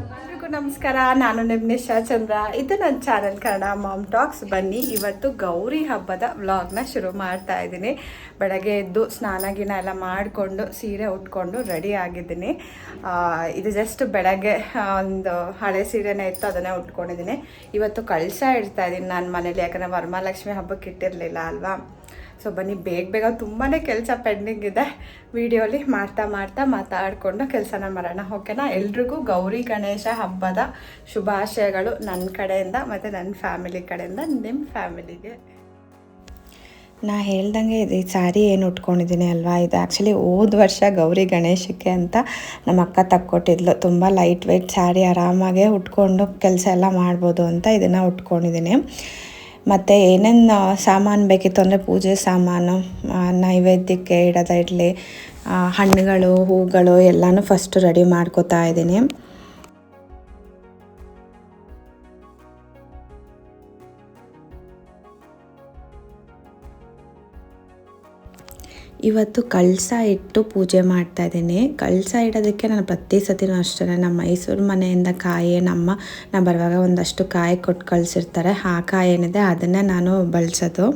ಎಲ್ರಿಗೂ ನಮಸ್ಕಾರ. ನಾನು ನಿಮ್ನೇಶ ನಿಶಾ ಚಂದ್ರ. ಇದು ನನ್ನ ಚಾನಲ್ ಕನ್ನಡ ಮಾಮ್ ಟಾಕ್ಸ್. ಬನ್ನಿ, ಇವತ್ತು ಗೌರಿ ಹಬ್ಬದ ವ್ಲಾಗ್ನ ಶುರು ಮಾಡ್ತಾ ಇದ್ದೀನಿ. ಬೆಳಗ್ಗೆ ಎದ್ದು ಸ್ನಾನ ಗಿನ ಎಲ್ಲ ಮಾಡಿಕೊಂಡು, ಸೀರೆ ಉಟ್ಕೊಂಡು ರೆಡಿ ಆಗಿದ್ದೀನಿ. ಇದು ಜಸ್ಟ್ ಬೆಳಗ್ಗೆ ಒಂದು ಹಳೆ ಸೀರೆನೇ ಇತ್ತು, ಅದನ್ನೇ ಉಟ್ಕೊಂಡಿದ್ದೀನಿ. ಇವತ್ತು ಕಳಸ ಇಡ್ತಾ ಇದ್ದೀನಿ ನಾನು ಮನೇಲಿ, ಯಾಕಂದರೆ ವರಮಹಾಲಕ್ಷ್ಮಿ ಹಬ್ಬಕ್ಕೆ ಇಟ್ಟಿರಲಿಲ್ಲ ಅಲ್ವಾ? ಸೊ ಬನ್ನಿ, ಬೇಗ ಬೇಗ ತುಂಬಾ ಕೆಲಸ ಪೆಂಡಿಂಗ್ ಇದೆ. ವಿಡಿಯೋಲಿ ಮಾಡ್ತಾ ಮಾಡ್ತಾ ಮಾತಾಡಿಕೊಂಡು ಕೆಲಸನ ಮಾಡೋಣ. ಓಕೆನಾ ಎಲ್ರಿಗೂ ಗೌರಿ ಗಣೇಶ ಹಬ್ಬದ ಶುಭಾಶಯಗಳು ನನ್ನ ಕಡೆಯಿಂದ ಮತ್ತು ನನ್ನ ಫ್ಯಾಮಿಲಿ ಕಡೆಯಿಂದ ನಿಮ್ಮ ಫ್ಯಾಮಿಲಿಗೆ ನಾ ಹೇಳ್ದಂಗೆ ಇದು ಈ ಸ್ಯಾರಿ ಏನು ಉಟ್ಕೊಂಡಿದ್ದೀನಿ ಅಲ್ವಾ? ಇದು ಆ್ಯಕ್ಚುಲಿ ಹೋದ ವರ್ಷ ಗೌರಿ ಗಣೇಶಕ್ಕೆ ಅಂತ ನಮ್ಮ ಅಕ್ಕ ತಕ್ಕೊಟ್ಟಿದ್ಲು. ತುಂಬ ಲೈಟ್ ವೆಯ್ಟ್ ಸ್ಯಾರಿ ಆರಾಮಾಗೆ ಉಟ್ಕೊಂಡು ಕೆಲಸ ಎಲ್ಲ ಮಾಡ್ಬೋದು ಅಂತ ಇದನ್ನು ಉಟ್ಕೊಂಡಿದ್ದೀನಿ. ಮತ್ತು ಏನೇನು ಸಾಮಾನು ಬೇಕಿತ್ತು ಅಂದರೆ ಪೂಜೆ ಸಾಮಾನು ನೈವೇದ್ಯಕ್ಕೆ ಇಡೋದ ಇಡಲಿ ಹಣ್ಣುಗಳು, ಹೂಗಳು ಎಲ್ಲನೂ ಫಸ್ಟು ರೆಡಿ ಮಾಡ್ಕೋತಾ ಇದ್ದೀನಿ. ಇವತ್ತು ಕಳಸ ಇಟ್ಟು ಪೂಜೆ ಮಾಡ್ತಾ ಇದ್ದೀನಿ. ಕಳಸ ಇಡೋದಕ್ಕೆ ನಾನು ಪ್ರತಿ ಸತಿನೂ ಅಷ್ಟೇ ನಮ್ಮ ಮೈಸೂರು ಮನೆಯಿಂದ ಕಾಯಿ, ನಮ್ಮ, ನಾ ಬರುವಾಗ ಒಂದಷ್ಟು ಕಾಯಿ ಕೊಟ್ಟು ಕಳಿಸಿರ್ತಾರೆ. ಆ ಕಾಯಿ ಏನಿದೆ ಅದನ್ನೇ ನಾನು ಬಳಸೋದು.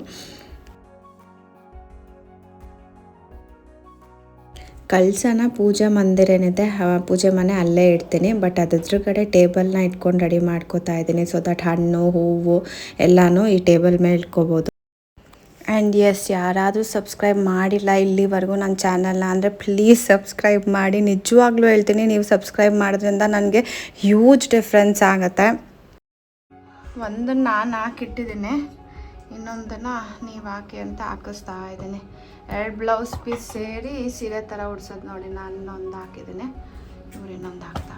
ಕಳಸನ ಪೂಜಾ ಮಂದಿರ ಏನಿದೆ ಪೂಜೆ ಮನೆ ಅಲ್ಲೇ ಇಡ್ತೀನಿ. ಬಟ್ ಅದ್ರ ಕಡೆ ಟೇಬಲ್ನ ಇಟ್ಕೊಂಡು ರೆಡಿ ಮಾಡ್ಕೋತಾ ಇದ್ದೀನಿ. ಸೊ ದಟ್ ಹಣ್ಣು, ಹೂವು ಎಲ್ಲನೂ ಈ ಟೇಬಲ್ ಮೇಲೆ ಇಟ್ಕೋಬೋದು. ಆ್ಯಂಡ್ ಎಸ್ ಯಾರಾದರೂ ಸಬ್ಸ್ಕ್ರೈಬ್ ಮಾಡಿಲ್ಲ ಇಲ್ಲಿವರೆಗೂ ನನ್ನ ಚಾನಲ್ನ ಅಂದರೆ ಪ್ಲೀಸ್ ಸಬ್ಸ್ಕ್ರೈಬ್ ಮಾಡಿ. ನಿಜವಾಗ್ಲೂ ಹೇಳ್ತೀನಿ, ನೀವು ಸಬ್ಸ್ಕ್ರೈಬ್ ಮಾಡೋದ್ರಿಂದ ನನಗೆ ಹ್ಯೂಜ್ ಡಿಫ್ರೆನ್ಸ್ ಆಗುತ್ತೆ. ಒಂದನ್ನು ನಾನು ಹಾಕಿಟ್ಟಿದ್ದೀನಿ, ಇನ್ನೊಂದನ್ನು ನೀವು ಹಾಕಿ ಅಂತ ಹಾಕಿಸ್ತಾ ಇದ್ದೀನಿ. ಎರಡು ಬ್ಲೌಸ್ ಪೀಸ್ ಸೇರಿ ಸೀರೆ ಥರ ಉಡ್ಸೋದು ನೋಡಿ, ನಾನು ಇನ್ನೊಂದು ಹಾಕಿದ್ದೀನಿ. ಇವ್ರು ಇನ್ನೊಂದು ಹಾಕ್ತಾ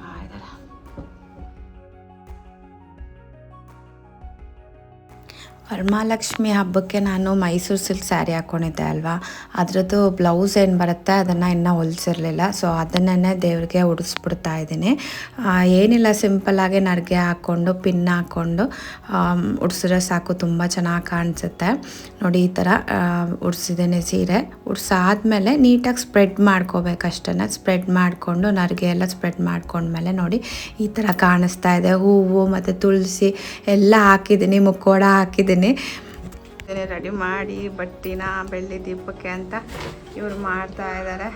ವರಮಹಾಲಕ್ಷ್ಮಿ ಹಬ್ಬಕ್ಕೆ ನಾನು ಮೈಸೂರು ಸಿಲ್ಕ್ ಸ್ಯಾರಿ ಹಾಕ್ಕೊಂಡಿದ್ದೆ ಅಲ್ವಾ? ಅದರದ್ದು ಬ್ಲೌಸ್ ಏನು ಬರುತ್ತೆ ಅದನ್ನು ಇನ್ನೂ ಹೊಲಿಸಿರಲಿಲ್ಲ. ಸೊ ಅದನ್ನೇ ದೇವ್ರಿಗೆ ಉಡಿಸ್ಬಿಡ್ತಾ ಇದ್ದೀನಿ. ಏನಿಲ್ಲ ಸಿಂಪಲ್ಲಾಗಿ ನರ್ಗೆ ಹಾಕ್ಕೊಂಡು ಪಿನ್ ಹಾಕ್ಕೊಂಡು ಉಡ್ಸಿದ್ರೆ ಸಾಕು, ತುಂಬ ಚೆನ್ನಾಗಿ ಕಾಣಿಸುತ್ತೆ. ನೋಡಿ, ಈ ಥರ ಉಡ್ಸಿದ್ದೀನಿ ಸೀರೆ. ಉಡ್ಸಾದ್ಮೇಲೆ ನೀಟಾಗಿ ಸ್ಪ್ರೆಡ್ ಮಾಡ್ಕೋಬೇಕಷ್ಟೇ ಸ್ಪ್ರೆಡ್ ಮಾಡಿಕೊಂಡು ನರಿಗೆ ಎಲ್ಲ ಸ್ಪ್ರೆಡ್ ಮಾಡ್ಕೊಂಡ್ಮೇಲೆ ನೋಡಿ, ಈ ಥರ ಕಾಣಿಸ್ತಾ ಇದೆ. ಹೂವು ಮತ್ತು ತುಳಸಿ ಎಲ್ಲ ಹಾಕಿದ್ದೀನಿ, ಮುಕ್ಕೋಡ ಹಾಕಿದ್ದೀನಿ. ರೆಡಿ ಮಾಡಿ ಬಟ್ಟಿನ ಬೆಳ್ಳಿ ದೀಪಕ್ಕೆ ಅಂತ ಇವ್ರು ಮಾಡ್ತಾ ಇದ್ದಾರೆ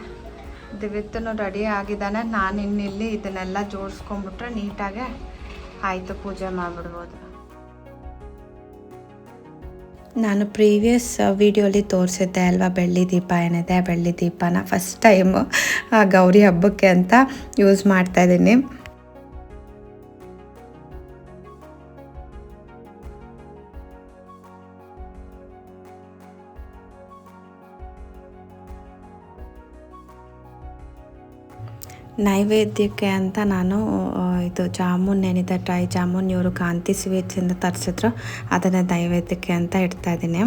ದಿವಿತ್ತನು ರೆಡಿ ಆಗಿದ್ದಾನೆ. ನಾನು ಇನ್ನಿಲ್ಲಿ ಇದನ್ನೆಲ್ಲ ಜೋಡಿಸ್ಕೊಂಡ್ಬಿಟ್ರೆ ನೀಟಾಗೆ ಆಯಿತು ಪೂಜೆ ಮಾಡಿಬಿಡ್ಬೋದು. ನಾನು ಪ್ರೀವಿಯಸ್ ವೀಡಿಯೋಲಿ ತೋರಿಸಿದ್ದೆ ಅಲ್ವಾ ಬೆಳ್ಳಿ ದೀಪ ಏನಿದೆ ಬೆಳ್ಳಿ ದೀಪನ ಫಸ್ಟ್ ಟೈಮು ಗೌರಿ ಹಬ್ಬಕ್ಕೆ ಅಂತ ಯೂಸ್ ಮಾಡ್ತಾ ನೈವೇದ್ಯಕ್ಕೆ ಅಂತ ನಾನು ಇದು ಜಾಮೂನ್ ಏನಿದೆ, ಡ್ರೈ ಜಾಮೂನ್, ಇವರು ಕಾಂತಿ ಸ್ವೀಟ್ಸಿಂದ ತರಿಸಿದ್ರು. ಅದನ್ನು ನೈವೇದ್ಯಕ್ಕೆ ಅಂತ ಇಡ್ತಾ ಇದ್ದೀನಿ.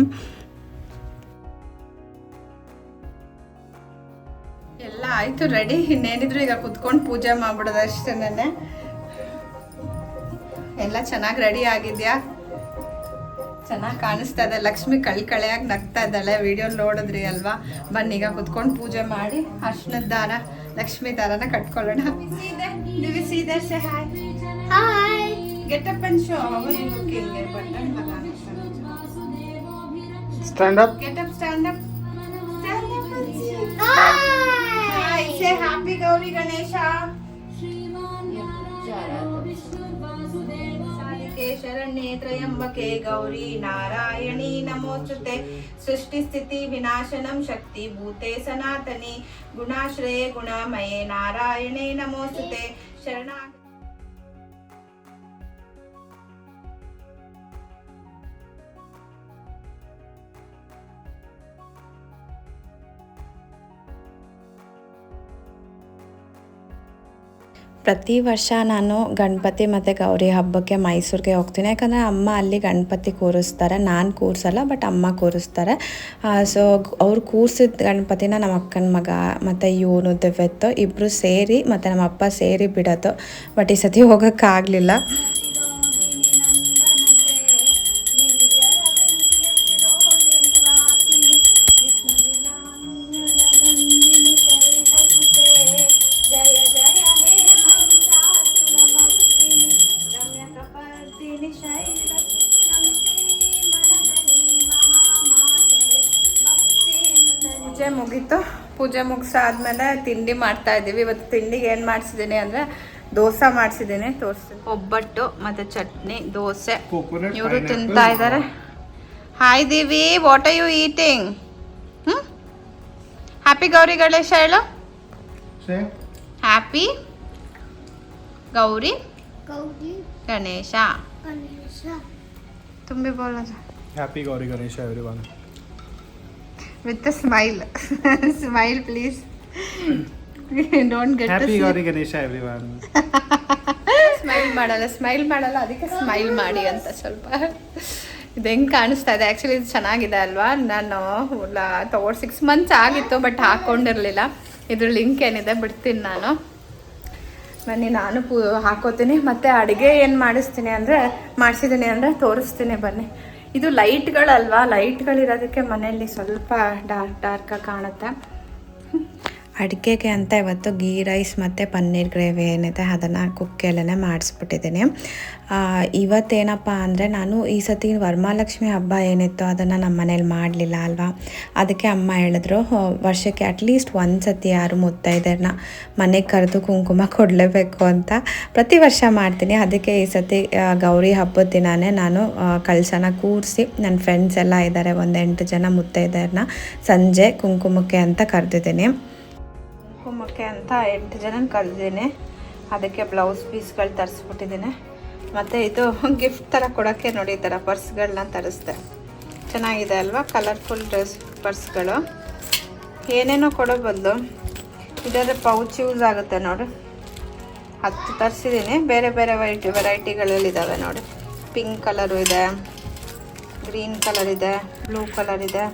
ಎಲ್ಲ ಆಯಿತು ರೆಡಿ ಇನ್ನೇನಿದ್ರು ಈಗ ಕುತ್ಕೊಂಡು ಪೂಜೆ ಮಾಡ್ಬಿಡೋದು ಅಷ್ಟೇನೆ. ಎಲ್ಲ ಚೆನ್ನಾಗಿ ರೆಡಿ ಆಗಿದ್ಯಾ? ಚೆನ್ನಾಗಿ ಕಾಣಿಸ್ತಾ ಇದೆ. ಲಕ್ಷ್ಮಿ ಕಳ್ಕಳೆಯಾಗಿ ನಗ್ತಾ ಇದ್ದಾಳೆ. ವಿಡಿಯೋ ನೋಡಿದ್ರಿ ಅಲ್ವಾ? ಬನ್ನಿ, ಈಗ ಕುತ್ಕೊಂಡು ಪೂಜೆ ಮಾಡಿ ಅರ್ಶನದ ದಾರ ಲಕ್ಷ್ಮಿ ದಾರನ ಕಟ್ಕೊಳ್ಳೋಣ hi get up and show Stand up. Get up stand up hi शरण्ये त्र्यम्बके गौरी नारायणी नमोचुते सृष्टिस्थिति विनाशनम शक्ति भूते सनातनी। गुणाश्रये गुणामये नारायणे नमोचुते शरणा ಪ್ರತಿ ವರ್ಷ ನಾನು ಗಣಪತಿ ಮತ್ತು ಗೌರಿ ಹಬ್ಬಕ್ಕೆ ಮೈಸೂರಿಗೆ ಹೋಗ್ತೀನಿ. ಯಾಕಂದರೆ ಅಮ್ಮ ಅಲ್ಲಿ ಗಣಪತಿ ಕೂರಿಸ್ತಾರೆ. ನಾನು ಕೂರಿಸಲ್ಲ ಬಟ್ ಅಮ್ಮ ಕೂರಿಸ್ತಾರೆ. ಸೊ ಅವ್ರು ಕೂರಿಸಿದ ಗಣಪತಿನ ನಮ್ಮ ಅಕ್ಕನ ಮಗ ಮತ್ತು ಇವನು, ದಿವ್ಯತ್ತು ಇಬ್ಬರು ಸೇರಿ ಮತ್ತು ನಮ್ಮ ಅಪ್ಪ ಸೇರಿ ಬಿಡೋದು. ಬಟ್ ಈ ಸತಿ ಹೋಗೋಕ್ಕಾಗಲಿಲ್ಲ. ಪೂಜೆ ಮುಗಿಸಾದ್ಮೇಲೆ ತಿಂಡಿ ಮಾಡ್ತಾ ಇದ್ದೀವಿ. ಇವತ್ತು ತಿಂಡಿಗೆ ಏನು ಮಾಡಿಸಿದ್ದೀನಿ ಅಂದರೆ ದೋಸೆ ಮಾಡಿಸಿದ್ದೀನಿ. ತೋರಿಸ್ತೀನಿ. ಒಬ್ಬಟ್ಟು ಮತ್ತು ಚಟ್ನಿ ದೋಸೆ. ಇವರು. ತಿಂತಾ ಇದ್ದಾರೆ hi Divi what are you eating ಹ್ಞೂ ಹ್ಯಾಪಿ ಗೌರಿ ಗಣೇಶ ಹೇಳು. ಹ್ಯಾಪಿ ಗೌರಿ ಗೌರಿ ಗಣೇಶ ತುಂಬಿ ಬೋಲ. Gauri Ganesha every. With smile smile please don't get Happy Gauri Ganesha everyone. Smile ಮಾಡಲ್ಲ ಸ್ಮೈಲ್ ಮಾಡಲ್ಲ ಅದಕ್ಕೆ ಸ್ಮೈಲ್ ಮಾಡಿ ಅಂತ ಸ್ವಲ್ಪ. ಇದು ಹೆಂಗೆ ಕಾಣಿಸ್ತಾ ಇದೆ? ಆ್ಯಕ್ಚುಲಿ ಇದು ಚೆನ್ನಾಗಿದೆ ಅಲ್ವಾ? ನಾನು ತಗೊಂಡು ಸಿಕ್ಸ್ ಮಂತ್ಸ್ ಆಗಿತ್ತು ಬಟ್ ಹಾಕ್ಕೊಂಡಿರಲಿಲ್ಲ ಇದ್ರ ಲಿಂಕ್ ಏನಿದೆ ಬಿಡ್ತೀನಿ ನಾನು. ಬನ್ನಿ ನಾನು ಪೂ ಹಾಕೋತೀನಿ. ಮತ್ತು ಅಡುಗೆ ಏನು ಮಾಡಿಸ್ತೀನಿ ಅಂದರೆ ಮಾಡಿಸಿದ್ದೀನಿ ಅಂದರೆ ತೋರಿಸ್ತೀನಿ ಬನ್ನಿ. ಇದು ಲೈಟ್ಗಳಲ್ವಾ ಲೈಟ್ಗಳಿರೋದಕ್ಕೆ ಮನೆಯಲ್ಲಿ ಸ್ವಲ್ಪ ಡಾರ್ಕ್ ಡಾರ್ಕಾಗಿ ಕಾಣುತ್ತೆ. ಅಡುಗೆಗೆ ಅಂತ ಇವತ್ತು ಗೀ, ರೈಸ್ ಮತ್ತು ಪನ್ನೀರ್ ಗ್ರೇವಿ ಏನಿದೆ ಅದನ್ನು ಕುಕ್ಕೆಲ್ಲೇ ಮಾಡಿಸ್ಬಿಟ್ಟಿದ್ದೀನಿ. ಇವತ್ತೇನಪ್ಪ ಅಂದರೆ ನಾನು ಈ ಸತಿ ವರಮಹಾಲಕ್ಷ್ಮಿ ಹಬ್ಬ ಏನಿತ್ತು ಅದನ್ನು ನಮ್ಮ ಮನೇಲಿ ಮಾಡಲಿಲ್ಲ ಅಲ್ವಾ? ಅದಕ್ಕೆ ಅಮ್ಮ ಹೇಳಿದ್ರು ವರ್ಷಕ್ಕೆ ಅಟ್ಲೀಸ್ಟ್ ಒಂದು ಸತಿ ಯಾರು ಮುತ್ತೈದೆರನ್ನ ಮನೆಗೆ ಕರೆದು ಕುಂಕುಮ ಕೊಡಲೇಬೇಕು ಅಂತ ಪ್ರತಿ ವರ್ಷ ಮಾಡ್ತೀನಿ. ಅದಕ್ಕೆ ಈ ಸತಿ ಗೌರಿ ಹಬ್ಬದ ದಿನವೇ ನಾನು ಕಳ್ಸನ ಕೂರಿಸಿ ನನ್ನ ಫ್ರೆಂಡ್ಸ್ ಎಲ್ಲ ಇದ್ದಾರೆ ಒಂದು ಎಂಟು ಜನ ಮುತ್ತೈದೆಯರನ್ನ ಸಂಜೆ ಕುಂಕುಮಕ್ಕೆ ಅಂತ ಕರೆದಿದ್ದೀನಿ. ಕುಂಕುಮಕ್ಕೆ ಅಂತ ಎಂಟು ಜನನ ಕರೆದಿದ್ದೀನಿ. ಅದಕ್ಕೆ ಬ್ಲೌಸ್ ಪೀಸ್ಗಳು ತರಿಸ್ಬಿಟ್ಟಿದ್ದೀನಿ. ಮತ್ತು ಇದು ಗಿಫ್ಟ್ ಥರ ಕೊಡೋಕ್ಕೆ ನೋಡಿ, ಈ ಥರ ಪರ್ಸ್ಗಳನ್ನ ತರಿಸ್ದೆ. ಚೆನ್ನಾಗಿದೆ ಅಲ್ವಾ? ಕಲರ್ಫುಲ್ ಡ್ರೆಸ್ ಪರ್ಸ್ಗಳು. ಏನೇನೋ ಕೊಡೋ ಬದಲು. ಇದರ ಪೌಚ್ ಯೂಸ್ ಆಗುತ್ತೆ ನೋಡಿ. ಹತ್ತು ತರಿಸಿದ್ದೀನಿ. ಬೇರೆ ಬೇರೆ ವೈಟ್ ವೆರೈಟಿಗಳಲ್ಲಿದ್ದಾವೆ ನೋಡಿ. ಪಿಂಕ್ ಕಲರು ಇದೆ ಗ್ರೀನ್ ಕಲರ್ ಇದೆ ಬ್ಲೂ ಕಲರ್ ಇದೆ.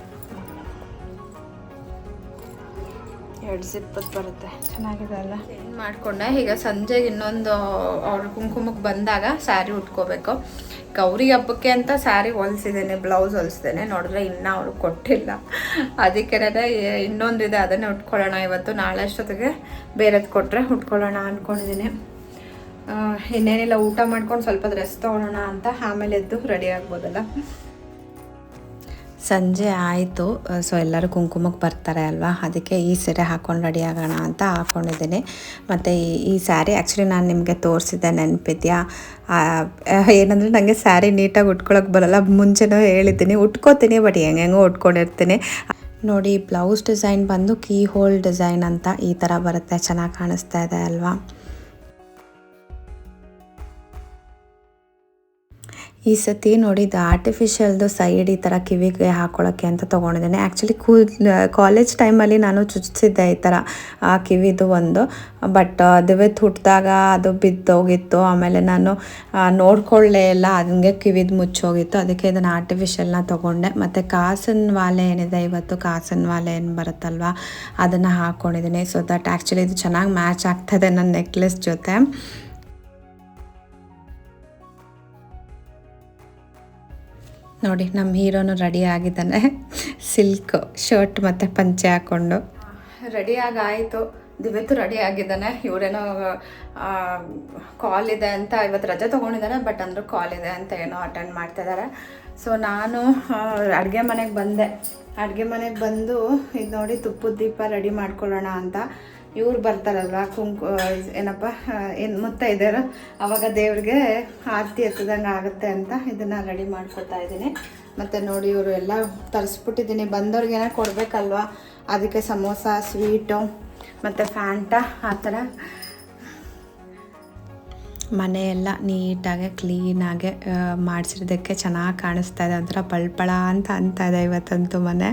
ಎರಡು ಜಿಪ್ಪತ್ತು ಬರುತ್ತೆ. ಚೆನ್ನಾಗಿದೆ ಅಲ್ಲ? ಏನು ಮಾಡಿಕೊಂಡೆ. ಈಗ ಸಂಜೆಗೆ ಇನ್ನೊಂದು ಅವ್ರ ಕುಂಕುಮಕ್ಕೆ ಬಂದಾಗ ಸ್ಯಾರಿ ಉಟ್ಕೋಬೇಕು. ಗೌರಿ ಹಬ್ಬಕ್ಕೆ ಅಂತ ಸ್ಯಾರಿ ಹೊಲಿಸಿದ್ದೇನೆ ಬ್ಲೌಸ್ ಹೊಲಿಸಿದ್ದೇನೆ. ನೋಡಿದ್ರೆ ಇನ್ನೂ ಅವ್ರು ಕೊಟ್ಟಿಲ್ಲ. ಅದಕ್ಕೆ ಇನ್ನೊಂದಿದೆ ಅದನ್ನೇ ಉಟ್ಕೊಳ್ಳೋಣ ಇವತ್ತು. ನಾಳೆ ಅಷ್ಟೊತ್ತಿಗೆ ಬೇರೆದು ಕೊಟ್ಟರೆ ಉಟ್ಕೊಳ್ಳೋಣ ಅಂದ್ಕೊಂಡಿದ್ದೀನಿ ಇನ್ನೇನಿಲ್ಲ ಊಟ ಮಾಡ್ಕೊಂಡು ಸ್ವಲ್ಪ ರೆಸ್ಟ್ ತೊಗೊಳೋಣ ಅಂತ ಆಮೇಲೆ ಎದ್ದು ರೆಡಿ ಆಗ್ಬೋದಲ್ಲ? ಸಂಜೆ ಆಯಿತು. ಸೊ ಎಲ್ಲರೂ ಕುಂಕುಮಕ್ಕೆ ಬರ್ತಾರೆ ಅಲ್ವಾ? ಅದಕ್ಕೆ ಈ ಸೀರೆ ಹಾಕ್ಕೊಂಡು ರೆಡಿ ಆಗೋಣ ಅಂತ ಹಾಕ್ಕೊಂಡಿದ್ದೀನಿ ಮತ್ತು ಈ ಈ ಸ್ಯಾರಿ ಆ್ಯಕ್ಚುಲಿ ನಾನು ನಿಮಗೆ ತೋರಿಸಿದ್ದೆ ನೆನಪಿದ್ಯಾ? ಏನಂದರೆ ನನಗೆ ಸ್ಯಾರಿ ನೀಟಾಗಿ ಉಟ್ಕೊಳಕ್ಕೆ ಬರಲ್ಲ. ಮುಂಚೆನೂ ಹೇಳಿದ್ದೀನಿ. ಉಟ್ಕೋತೀನಿ ಬಟ್ ಹೆಂಗೆಂಗೋ ಉಟ್ಕೊಂಡಿರ್ತೀನಿ. ನೋಡಿ ಬ್ಲೌಸ್ ಡಿಸೈನ್ ಬಂದು ಕೀ ಹೋಲ್ ಡಿಸೈನ್ ಅಂತ ಈ ಥರ ಬರುತ್ತೆ. ಚೆನ್ನಾಗಿ ಕಾಣಿಸ್ತಾ ಇದೆ ಅಲ್ವಾ? ಈ ಸತಿ ನೋಡಿದ್ದು ಆರ್ಟಿಫಿಷಿಯಲ್ದು ಸೈಡ್ ಈ ಥರ ಕಿವಿಗೆ ಹಾಕೊಳ್ಳೋಕ್ಕೆ ಅಂತ ತೊಗೊಂಡಿದ್ದೇನೆ. ಆ್ಯಕ್ಚುಲಿ ಕೂ ಕಾಲೇಜ್ ಟೈಮಲ್ಲಿ ನಾನು ಚುಚ್ಚಿಸಿದ್ದೆ ಈ ಥರ ಆ ಕಿವಿದು ಒಂದು. ಬಟ್ ದಿವತ್ ಹುಟ್ಟಿದಾಗ ಅದು ಬಿದ್ದೋಗಿತ್ತು. ಆಮೇಲೆ ನಾನು ನೋಡ್ಕೊಳ್ಳೇ ಇಲ್ಲ. ಹಂಗೆ ಕಿವಿದು ಮುಚ್ಚೋಗಿತ್ತು. ಅದಕ್ಕೆ ಇದನ್ನು ಆರ್ಟಿಫಿಷಿಯಲ್ನ ತೊಗೊಂಡೆ. ಮತ್ತು ಕಾಸನ್ ವಾಲೆ ಏನಿದೆ ಇವತ್ತು? ಕಾಸನ್ ವಾಲೆ ಏನು ಬರುತ್ತಲ್ವ? ಅದನ್ನು ಹಾಕ್ಕೊಂಡಿದ್ದೀನಿ ಸೊ ದಟ್ ಆ್ಯಕ್ಚುಲಿ ಇದು ಚೆನ್ನಾಗಿ ಮ್ಯಾಚ್ ಆಗ್ತದೆ ನನ್ನ ನೆಕ್ಲೆಸ್ ಜೊತೆ. ನೋಡಿ, ನಮ್ಮ ಹೀರೋನು ರೆಡಿ ಆಗಿದ್ದಾನೆ. ಸಿಲ್ಕ್, ಶರ್ಟ್ ಮತ್ತು ಪಂಚೆ ಹಾಕ್ಕೊಂಡು ರೆಡಿ ಆಗಾಯಿತು. ದಿವ್ಯತ್ತು ರೆಡಿ ಆಗಿದ್ದಾನೆ. ಇವರೇನೋ ಕಾಲ್ ಇದೆ ಅಂತ ಇವತ್ತು ರಜೆ ತೊಗೊಂಡಿದ್ದಾನೆ, ಬಟ್ ಅಂದರೂ ಕಾಲ್ ಇದೆ ಅಂತ ಏನೋ ಅಟೆಂಡ್ ಮಾಡ್ತಾ ಇದ್ದಾರೆ ಸೊ ನಾನು ಅಡುಗೆ ಮನೆಗೆ ಬಂದೆ. ಅಡುಗೆ ಮನೆಗೆ ಬಂದು ಇದು ನೋಡಿ ತುಪ್ಪದ ದೀಪ ರೆಡಿ ಮಾಡ್ಕೊಳ್ಳೋಣ ಅಂತ. ಇವ್ರು ಬರ್ತಾರಲ್ವ? ಕುಂಕು ಏನಪ್ಪ ಏನು ಮುತ್ತ ಇದ್ದಾರೋ ಅವಾಗ ದೇವ್ರಿಗೆ ಆರತಿ ಎತ್ತದಂಗೆ ಆಗುತ್ತೆ ಅಂತ ಇದನ್ನು ರೆಡಿ ಮಾಡ್ಕೊತಾ ಇದ್ದೀನಿ. ಮತ್ತು ನೋಡಿ ಇವರು ಎಲ್ಲ ತರಿಸ್ಬಿಟ್ಟಿದ್ದೀನಿ. ಬಂದವ್ರಿಗೆ ಏನೋ ಕೊಡಬೇಕಲ್ವ? ಅದಕ್ಕೆ ಸಮೋಸ, ಸ್ವೀಟು, ಮತ್ತು ಫ್ಯಾಂಟ ಆ ಥರ. ಮನೆಯೆಲ್ಲ ನೀಟಾಗಿ ಕ್ಲೀನಾಗೆ ಮಾಡಿಸಿರೋದಕ್ಕೆ ಚೆನ್ನಾಗಿ ಕಾಣಿಸ್ತಾ ಇದೆ. ಒಂಥರ ಪಳ್ಪಳ ಅಂತ ಅಂತ ಇದೆ ಇವತ್ತಂತೂ ಮನೆ.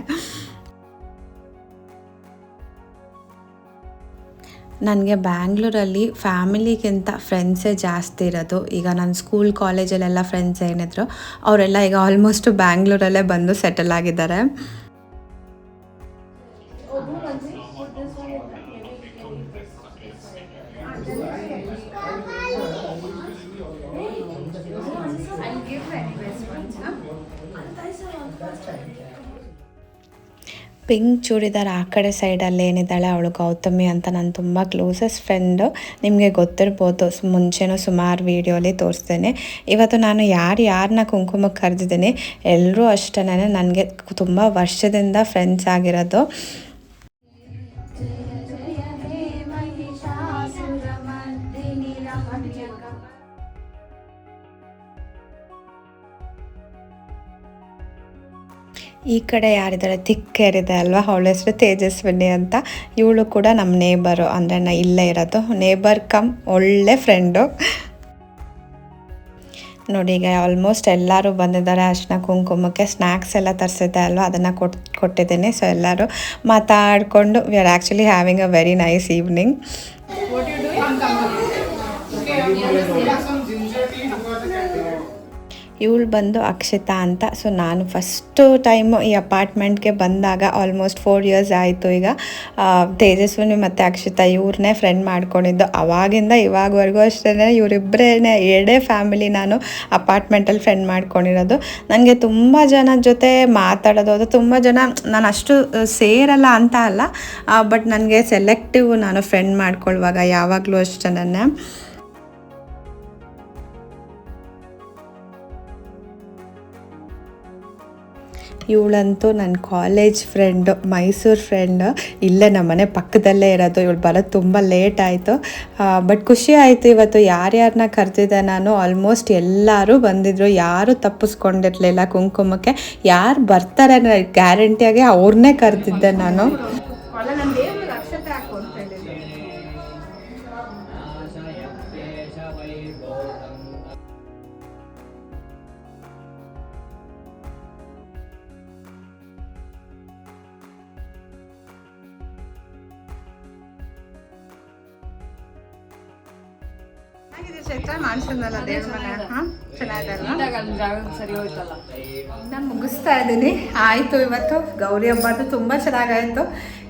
ನನಗೆ ಬ್ಯಾಂಗ್ಳೂರಲ್ಲಿ ಫ್ಯಾಮಿಲಿಗಿಂತ ಫ್ರೆಂಡ್ಸೇ ಜಾಸ್ತಿ ಇರೋದು. ಈಗ ನನ್ನ ಸ್ಕೂಲ್, ಕಾಲೇಜಲ್ಲೆಲ್ಲ ಫ್ರೆಂಡ್ಸ್ ಏನಿದ್ರು, ಅವರೆಲ್ಲ ಈಗ ಆಲ್ಮೋಸ್ಟ್ ಬ್ಯಾಂಗ್ಳೂರಲ್ಲೇ ಬಂದು ಸೆಟಲ್ ಆಗಿದ್ದಾರೆ. ಪಿಂಕ್ ಚೂಡಿದಾರ್ ಆ ಕಡೆ ಸೈಡಲ್ಲಿ ಏನಿದ್ದಾಳೆ ಅವಳು ಗೌತಮಿ ಅಂತ ನನ್ನ ತುಂಬ ಕ್ಲೋಸಸ್ಟ್ ಫ್ರೆಂಡು ನಿಮಗೆ ಗೊತ್ತಿರ್ಬೋದು. ಮುಂಚೆನೂ ಸುಮಾರು ವೀಡಿಯೋಲಿ ತೋರಿಸ್ತೇನೆ ಇವತ್ತು ನಾನು ಯಾರು ಯಾರನ್ನ ಕುಂಕುಮಕ್ಕೆ ಕರೆದಿದ್ದೀನಿ ಎಲ್ಲರೂ ಅಷ್ಟೇ ನನಗೆ ತುಂಬ ವರ್ಷದಿಂದ ಫ್ರೆಂಡ್ಸ್ ಆಗಿರೋದು. ಈ ಕಡೆ ಯಾರಿದ್ದಾರೆ? ತಿಕ್ಕೇರಿದೆ ಅಲ್ವಾ? ಅವಳ ಹೆಸರು ತೇಜಸ್ವಿನಿ ಅಂತ. ಇವಳು ಕೂಡ ನಮ್ಮ ನೇಬರು ಅಂದರೆ ನಾ ಇಲ್ಲೇ ಇರೋದು. ನೇಬರ್ ಕಮ್ ಒಳ್ಳೆ ಫ್ರೆಂಡು ನೋಡಿ, ಈಗ ಆಲ್ಮೋಸ್ಟ್ ಎಲ್ಲರೂ ಬಂದಿದ್ದಾರೆ. ಅರ್ಶಿನ ಕುಂಕುಮಕ್ಕೆ ಸ್ನ್ಯಾಕ್ಸ್ ಎಲ್ಲ ತರಿಸಿದ್ದೆ ಅಲ್ವಾ? ಅದನ್ನು ಕೊಟ್, ಕೊಟ್ಟಿದ್ದೀನಿ. ಸೊ ಎಲ್ಲರೂ ಮಾತಾಡಿಕೊಂಡು we are actually having a very nice evening ಇವಳು ಬಂದು ಅಕ್ಷತಾ ಅಂತ. ಸೊ ನಾನು ಫಸ್ಟು ಟೈಮು ಈ ಅಪಾರ್ಟ್ಮೆಂಟ್ಗೆ ಬಂದಾಗ ಆಲ್ಮೋಸ್ಟ್ ಫೋರ್ ಇಯರ್ಸ್ ಆಯಿತು ಈಗ. ತೇಜಸ್ವಿನಿ ಮತ್ತು ಅಕ್ಷತಾ ಇವ್ರನ್ನೇ ಫ್ರೆಂಡ್ ಮಾಡ್ಕೊಂಡಿದ್ದು. ಅವಾಗಿಂದ ಇವಾಗವರೆಗೂ ಅಷ್ಟೇ ಇವರಿಬ್ಬರೇ ಎರಡೇ ಫ್ಯಾಮಿಲಿ ನಾನು ಅಪಾರ್ಟ್ಮೆಂಟಲ್ಲಿ ಫ್ರೆಂಡ್ ಮಾಡ್ಕೊಂಡಿರೋದು. ನನಗೆ ತುಂಬ ಜನ ಜೊತೆ ಮಾತಾಡೋದು, ಅದು ತುಂಬ ಜನ ನಾನು ಅಷ್ಟು ಸೇರಲ್ಲ ಅಂತ ಅಲ್ಲ. ಬಟ್ ನನಗೆ ಸೆಲೆಕ್ಟಿವ್ ನಾನು ಫ್ರೆಂಡ್ ಮಾಡ್ಕೊಳ್ಳುವಾಗ ಯಾವಾಗಲೂ ಅಷ್ಟೇ ಇವಳಂತೂ ನನ್ನ ಕಾಲೇಜ್ ಫ್ರೆಂಡು ಮೈಸೂರು ಫ್ರೆಂಡು ಇಲ್ಲೇ ನಮ್ಮ ಮನೆ ಪಕ್ಕದಲ್ಲೇ ಇರೋದು. ಇವಳು ಬರೋದು ತುಂಬ ಲೇಟ್ ಆಯಿತು. ಬಟ್ ಖುಷಿ ಆಯಿತು ಇವತ್ತು. ಯಾರ್ಯಾರನ್ನ ಕರೆದಿದ್ದೆ ನಾನು ಆಲ್ಮೋಸ್ಟ್ ಎಲ್ಲರೂ ಬಂದಿದ್ರು. ಯಾರೂ ತಪ್ಪಿಸ್ಕೊಂಡಿರಲಿಲ್ಲ ಕುಂಕುಮಕ್ಕೆ. ಯಾರು ಬರ್ತಾರೆ ಗ್ಯಾರಂಟಿಯಾಗಿ ಅವ್ರನ್ನೇ ಕರೆದಿದ್ದೆ ನಾನು. ಚೈತ್ರ ಮಾಡ್ಸೋದಲ್ಲ ದೇವ್ರ ಮನೆ. ಹಾಂ ಚೆನ್ನಾಗಲ್ಲ ಸರಿ ಹೋಯ್ತಲ್ಲ. ನಾನು ಮುಗಿಸ್ತಾ ಇದ್ದೀನಿ. ಆಯಿತು ಇವತ್ತು. ಗೌರಿ ಹಬ್ಬ ತುಂಬ ಚೆನ್ನಾಗಾಯಿತು.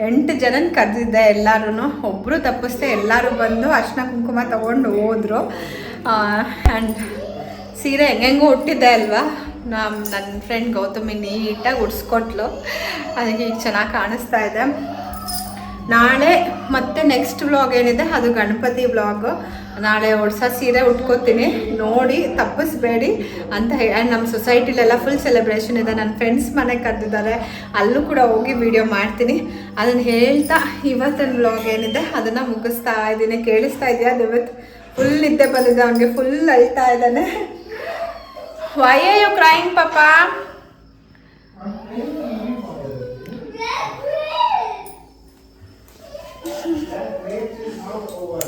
ಎಂಟು ಜನನ ಕರೆದಿದ್ದೆ ಎಲ್ಲರೂ ಒಬ್ಬರು ತಪ್ಪಿಸ್ದೆ ಎಲ್ಲರೂ ಬಂದು ಅರ್ಶಿನ ಕುಂಕುಮ ತೊಗೊಂಡು ಹೋದರು. ಆ್ಯಂಡ್ ಸೀರೆ ಹೆಂಗೆಂಗೂ ಹುಟ್ಟಿದ್ದೆ ಅಲ್ವಾ? ನಮ್ಮ ನನ್ನ ಫ್ರೆಂಡ್ ಗೌತಮಿ ನೀಟಾಗಿ ಉಡ್ಸ್ಕೊಟ್ಲು. ಅದಕ್ಕೆ ಈಗ ಚೆನ್ನಾಗಿ ಕಾಣಿಸ್ತಾ ಇದೆ. ನಾಳೆ ಮತ್ತೆ ನೆಕ್ಸ್ಟ್ ವ್ಲಾಗ್ ಏನಿದೆ? ಅದು ಗಣಪತಿ ವ್ಲಾಗು ನಾಳೆ ಹೊಸ ಸೀರೆ ಉಟ್ಕೋತೀನಿ. ನೋಡಿ, ತಪ್ಪಿಸ್ಬೇಡಿ ಅಂತ ಹೇಳಿ ಆ್ಯಂಡ್ ನಮ್ಮ ಸೊಸೈಟಿಲೆಲ್ಲ ಫುಲ್ ಸೆಲೆಬ್ರೇಷನ್ ಇದೆ. ನನ್ನ ಫ್ರೆಂಡ್ಸ್ ಮನೆಗೆ ಕರೆದಿದ್ದಾರೆ. ಅಲ್ಲೂ ಕೂಡ ಹೋಗಿ ವಿಡಿಯೋ ಮಾಡ್ತೀನಿ. ಅದನ್ನು ಹೇಳ್ತಾ ಇವತ್ತಿನ ವ್ಲಾಗ್ ಏನಿದೆ, ಅದನ್ನು ಮುಗಿಸ್ತಾ ಇದ್ದೀನಿ. ಕೇಳಿಸ್ತಾ ಇದೆಯಾ ಇವತ್ತು ಫುಲ್ ನಿದ್ದೆ ಬಂದಿದೆ ಅವನಿಗೆ ಫುಲ್ ಅಳ್ತಾ ಇದ್ದಾನೆ. ವೈ ಯು ಕ್ರೈಂಗ್ ಪಾಪಾ?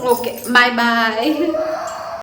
okay bye bye